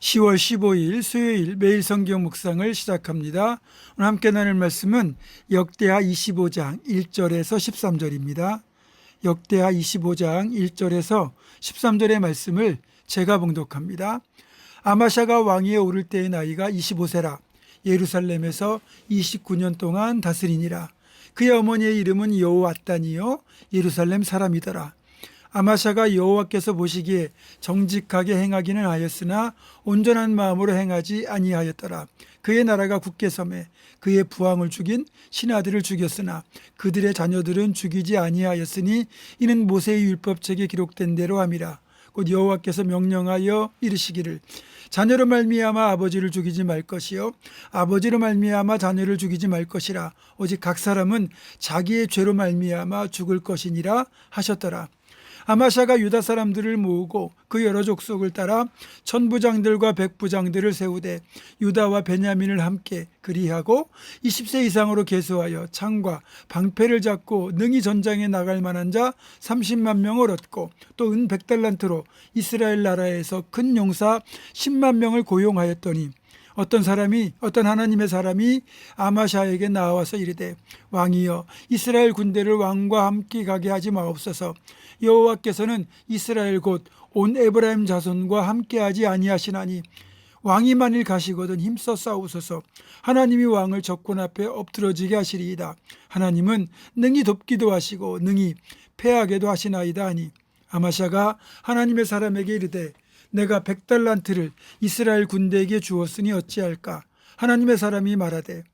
10월 15일 수요일 매일 성경 묵상을 시작합니다. 오늘 함께 나눌 말씀은 역대하 25장 1절에서 13절입니다. 역대하 25장 1절에서 13절의 말씀을 제가 봉독합니다. 아마샤가 왕위에 오를 때의 나이가 25세라 예루살렘에서 29년 동안 다스리니라. 그의 어머니의 이름은 여호왔다니요 예루살렘 사람이더라. 아마샤가 여호와께서 보시기에 정직하게 행하기는 하였으나 온전한 마음으로 행하지 아니하였더라. 그의 나라가 굳게 섬에 그의 부왕을 죽인 신하들을 죽였으나 그들의 자녀들은 죽이지 아니하였으니 이는 모세의 율법책에 기록된 대로 함이라. 곧 여호와께서 명령하여 이르시기를 자녀로 말미암아 아버지를 죽이지 말 것이요 아버지로 말미암아 자녀를 죽이지 말 것이라 오직 각 사람은 자기의 죄로 말미암아 죽을 것이니라 하셨더라. 아마샤가 유다 사람들을 모으고 그 여러 족속을 따라 천부장들과 백부장들을 세우되 유다와 베냐민을 함께 그리하고 20세 이상으로 계수하여 창과 방패를 잡고 능히 전장에 나갈 만한 자 30만 명을 얻고 또 은 100달란트로 이스라엘 나라에서 큰 용사 10만 명을 고용하였더니 어떤 사람이 어떤 하나님의 사람이 아마샤에게 나와서 이르되 왕이여 이스라엘 군대를 왕과 함께 가게 하지 마옵소서. 여호와께서는 이스라엘 곧 온 에브라임 자손과 함께 하지 아니하시나니 왕이 만일 가시거든 힘써 싸우소서. 하나님이 왕을 적군 앞에 엎드러지게 하시리이다. 하나님은 능히 돕기도 하시고 능히 패하게도 하시나이다 하니 아마샤가 하나님의 사람에게 이르되 내가 백달란트를 이스라엘 군대에게 주었으니 어찌할까 하나님의 사람이 말하되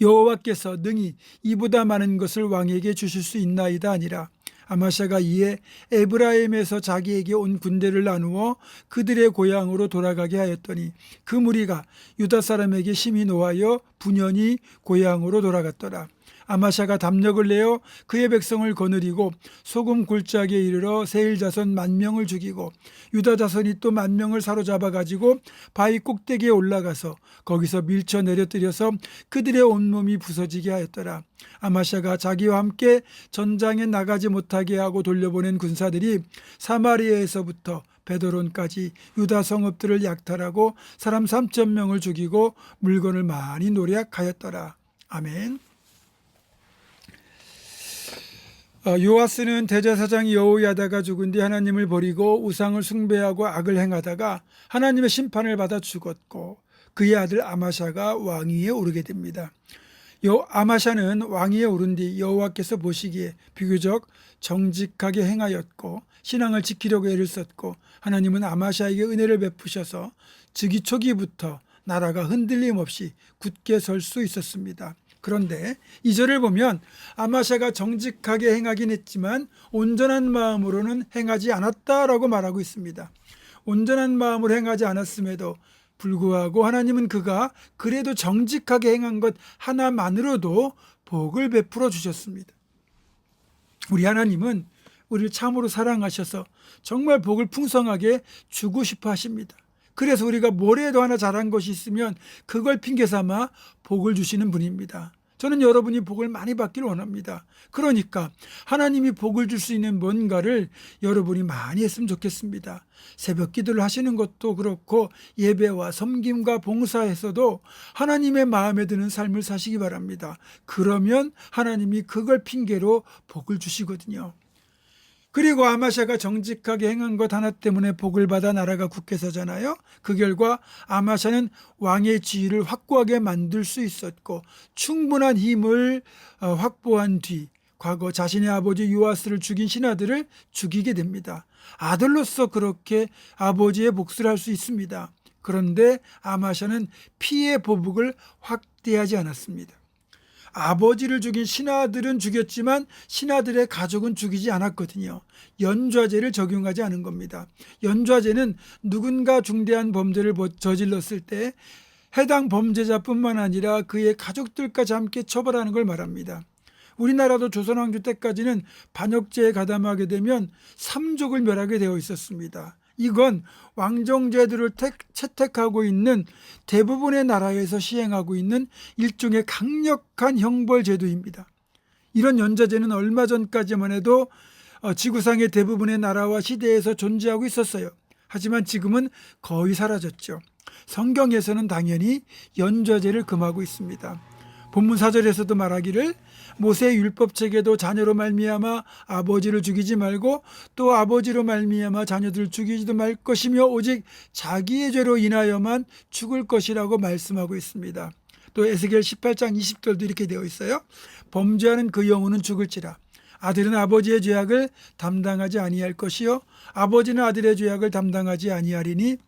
여호와께서 능히 이보다 많은 것을 왕에게 주실 수 있나이다 아니라 아마샤가 이에 에브라임에서 자기에게 온 군대를 나누어 그들의 고향으로 돌아가게 하였더니 그 무리가 유다 사람에게 심히 노하여 분연히 고향으로 돌아갔더라. 아마샤가 담력을 내어 그의 백성을 거느리고 소금 굴짝에 이르러 세일 자손 만 명을 죽이고 유다 자손이 또 만 명을 사로잡아 가지고 바위 꼭대기에 올라가서 거기서 밀쳐 내려뜨려서 그들의 온몸이 부서지게 하였더라. 아마샤가 자기와 함께 전장에 나가지 못하게 하고 돌려보낸 군사들이 사마리아에서부터 베드론까지 유다 성읍들을 약탈하고 사람 3천 명을 죽이고 물건을 많이 노략하였더라. 아멘. 어, 요아스는 대제사장 여호야다가 죽은 뒤 하나님을 버리고 우상을 숭배하고 악을 행하다가 하나님의 심판을 받아 죽었고 그의 아들 아마샤가 왕위에 오르게 됩니다. 요 아마샤는 왕위에 오른 뒤 여호와께서 보시기에 비교적 정직하게 행하였고 신앙을 지키려고 애를 썼고 하나님은 아마샤에게 은혜를 베푸셔서 즉위 초기부터 나라가 흔들림 없이 굳게 설 수 있었습니다. 그런데 이절을 보면 아마샤가 정직하게 행하긴 했지만 온전한 마음으로는 행하지 않았다라고 말하고 있습니다. 온전한 마음으로 행하지 않았음에도 불구하고 하나님은 그가 그래도 정직하게 행한 것 하나만으로도 복을 베풀어 주셨습니다. 우리 하나님은 우리를 참으로 사랑하셔서 정말 복을 풍성하게 주고 싶어 하십니다. 그래서 우리가 뭐래도 하나 잘한 것이 있으면 그걸 핑계 삼아 복을 주시는 분입니다. 저는 여러분이 복을 많이 받기를 원합니다. 그러니까 하나님이 복을 줄 수 있는 뭔가를 여러분이 많이 했으면 좋겠습니다. 새벽 기도를 하시는 것도 그렇고 예배와 섬김과 봉사에서도 하나님의 마음에 드는 삶을 사시기 바랍니다. 그러면 하나님이 그걸 핑계로 복을 주시거든요. 그리고 아마샤가 정직하게 행한 것 하나 때문에 복을 받아 나라가 굳게 서잖아요. 그 결과 아마샤는 왕의 지위를 확고하게 만들 수 있었고 충분한 힘을 어, 확보한 뒤 과거 자신의 아버지 요아스를 죽인 신하들을 죽이게 됩니다. 아들로서 그렇게 아버지의 복수를 할 수 있습니다. 그런데 아마샤는 피해 보복을 확대하지 않았습니다. 아버지를 죽인 신하들은 죽였지만 신하들의 가족은 죽이지 않았거든요. 연좌제를 적용하지 않은 겁니다. 연좌제는 누군가 중대한 범죄를 저질렀을 때 해당 범죄자뿐만 아니라 그의 가족들까지 함께 처벌하는 걸 말합니다. 우리나라도 조선왕조 때까지는 반역죄에 가담하게 되면 삼족을 멸하게 되어 있었습니다. 이건 왕정제도를 택, 채택하고 있는 대부분의 나라에서 시행하고 있는 일종의 강력한 형벌 제도입니다. 이런 연좌제는 얼마 전까지만 해도 어, 지구상의 대부분의 나라와 시대에서 존재하고 있었어요. 하지만 지금은 거의 사라졌죠. 성경에서는 당연히 연좌제를 금하고 있습니다. 본문 사절에서도 말하기를 모세의 율법 책에도 자녀로 말미암아 아버지를 죽이지 말고 또 아버지로 말미암아 자녀들을 죽이지도 말 것이며 오직 자기의 죄로 인하여만 죽을 것이라고 말씀하고 있습니다. 또 에스겔 18장 20절도 이렇게 되어 있어요. 범죄하는 그 영혼은 죽을지라. 아들은 아버지의 죄악을 담당하지 아니할 것이요 아버지는 아들의 죄악을 담당하지 아니하리니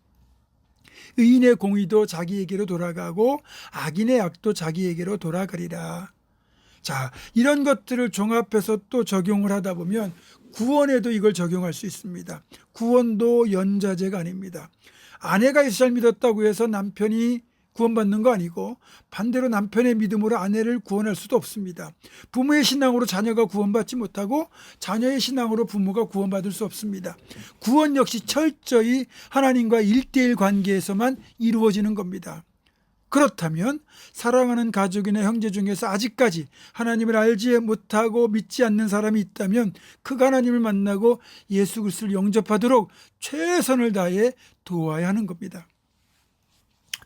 의인의 공의도 자기에게로 돌아가고 악인의 악도 자기에게로 돌아가리라. 자, 이런 것들을 종합해서 또 적용을 하다 보면 구원에도 이걸 적용할 수 있습니다. 구원도 연자제가 아닙니다. 아내가 예수를 믿었다고 해서 남편이 구원받는 거 아니고 반대로 남편의 믿음으로 아내를 구원할 수도 없습니다. 부모의 신앙으로 자녀가 구원받지 못하고 자녀의 신앙으로 부모가 구원받을 수 없습니다. 구원 역시 철저히 하나님과 일대일 관계에서만 이루어지는 겁니다. 그렇다면 사랑하는 가족이나 형제 중에서 아직까지 하나님을 알지 못하고 믿지 않는 사람이 있다면 그 하나님을 만나고 예수 그리스도를 영접하도록 최선을 다해 도와야 하는 겁니다.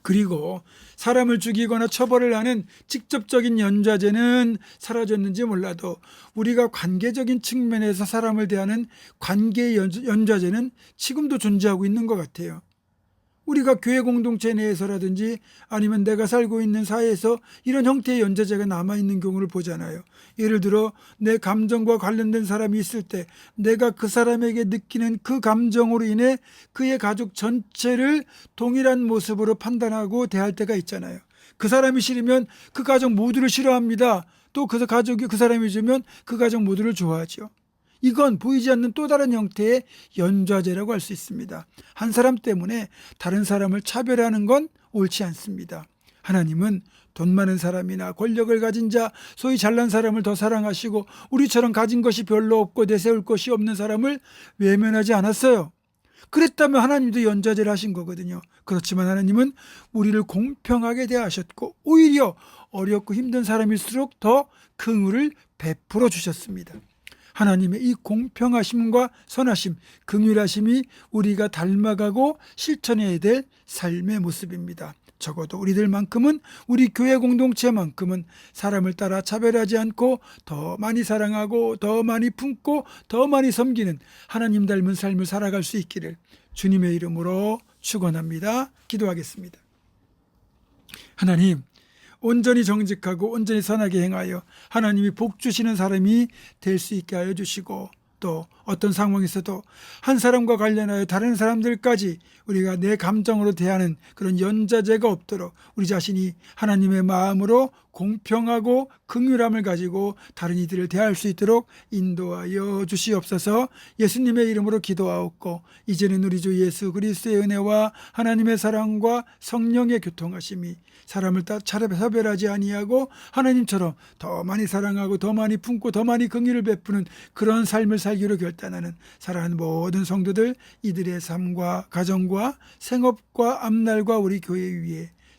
그리고 사람을 죽이거나 처벌을 하는 직접적인 연좌제는 사라졌는지 몰라도 우리가 관계적인 측면에서 사람을 대하는 관계 연- 연좌제는 지금도 존재하고 있는 것 같아요. 우리가 교회 공동체 내에서라든지 아니면 내가 살고 있는 사회에서 이런 형태의 연좌제가 남아있는 경우를 보잖아요. 예를 들어 내 감정과 관련된 사람이 있을 때 내가 그 사람에게 느끼는 그 감정으로 인해 그의 가족 전체를 동일한 모습으로 판단하고 대할 때가 있잖아요. 그 사람이 싫으면 그 가족 모두를 싫어합니다. 또 그 가족이 그 사람이 주면 그 가족 모두를 좋아하죠. 이건 보이지 않는 또 다른 형태의 연좌제라고 할 수 있습니다. 한 사람 때문에 다른 사람을 차별하는 건 옳지 않습니다. 하나님은 돈 많은 사람이나 권력을 가진 자, 소위 잘난 사람을 더 사랑하시고 우리처럼 가진 것이 별로 없고 내세울 것이 없는 사람을 외면하지 않았어요. 그랬다면 하나님도 연좌제를 하신 거거든요. 그렇지만 하나님은 우리를 공평하게 대하셨고 오히려 어렵고 힘든 사람일수록 더 긍휼을 베풀어 주셨습니다. 하나님의 이 공평하심과 선하심, 긍휼하심이 우리가 닮아가고 실천해야 될 삶의 모습입니다. 적어도 우리들만큼은 우리 교회 공동체만큼은 사람을 따라 차별하지 않고 더 많이 사랑하고 더 많이 품고 더 많이 섬기는 하나님 닮은 삶을 살아갈 수 있기를 주님의 이름으로 축원합니다. 기도하겠습니다. 하나님 온전히 정직하고 온전히 선하게 행하여 하나님이 복 주시는 사람이 될 수 있게 하여 주시고 또 어떤 상황에서도 한 사람과 관련하여 다른 사람들까지 우리가 내 감정으로 대하는 그런 연자제가 없도록 우리 자신이 하나님의 마음으로 공평하고 긍휼함을 가지고 다른 이들을 대할 수 있도록 인도하여 주시옵소서. 예수님의 이름으로 기도하옵고 이제는 우리 주 예수 그리스도의 은혜와 하나님의 사랑과 성령의 교통하심이 사람을 다 차별하지 아니하고 하나님처럼 더 많이 사랑하고 더 많이 품고 더 많이 긍휼을 베푸는 그런 삶을 살기로 결단하는 사랑하는 모든 성도들 이들의 삶과 가정과 생업과 앞날과 우리 교회 위에